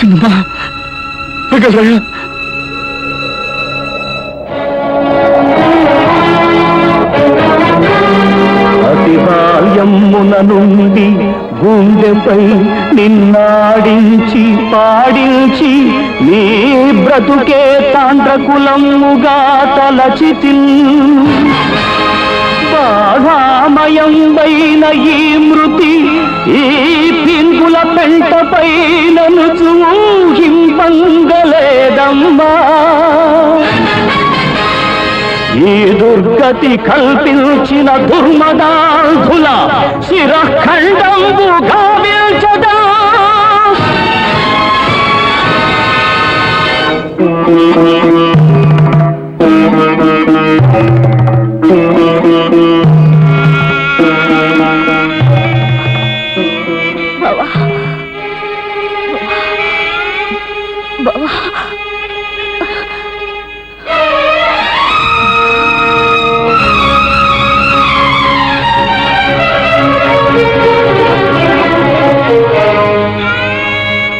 చిన్నమ్మా పగలరాయా బాల్యమున నుండి గుండెపై నిన్నాడించి పాడించి నీ బ్రతుకే తాండ్రకులముగా తలచితి బాధామయంబైన ఈ మృతి ఈ పింగుల పెంటపై నన్ను చూహింపంగలేదమ్మా. ఈ దుర్గతి కల్పించిన దుర్మదాధుల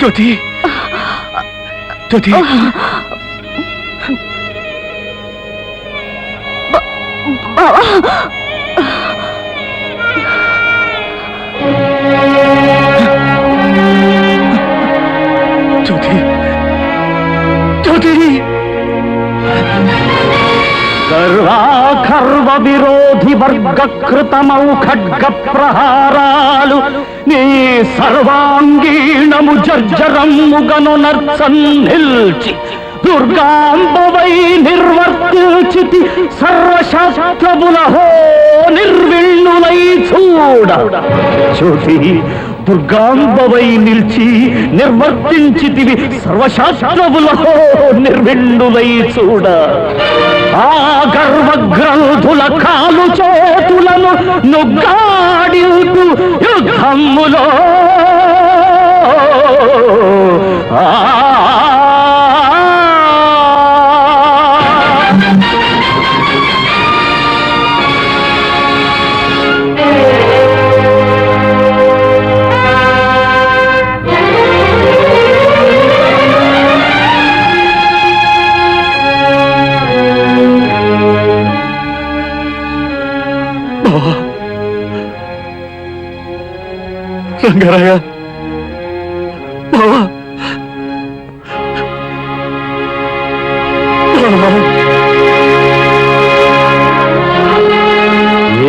జ్యోతి. జ్యోతి. జ్యోతి. జ్యోతి. గర్వాఖర్వ విరోధి వర్గకృతమౌ ఖడ్గ ప్రహారాలు నీ సర్వాంగీణ జర్జరమ్ముగను నర్సన్ నిల్చి దుర్గాంబవై నిర్వర్తించితి సర్వశాస్త్రముల హో నిర్విణ్ణులై చూడ. చూసి దుర్గాంబవై నిలిచి నిర్వర్తించితివి సర్వశాస్త్రములహో నిర్విణ్ణులై చూడ. ఆ గర్వగ్రంథుల కాలు చేతులను నుగ్గాడిల్పు యుద్ధములో రంగారాయ. బావా బావా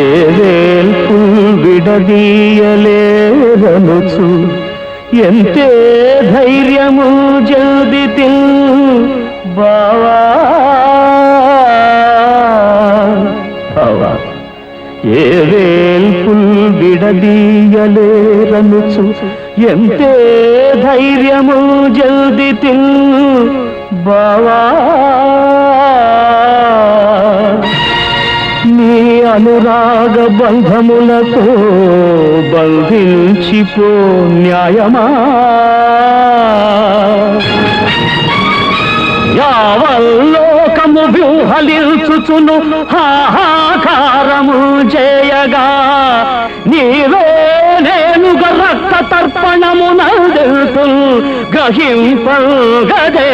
ఏవేల్పు విడదీయలేరనుచు ఎంతే ధైర్యము జల్ది బావా? బావా ఏవేల్పు విడదీయలేరనుచు ఎంతే ధైర్యము జల్దితి బావా. నీ అనురాగ బంధములతో బంధించిపో న్యాయమా. యావల్లోకము వ్యూహలిల్చుచును హాహాకారము చేయగా నీవే రక్త తర్పణము గ్రహింపగదే.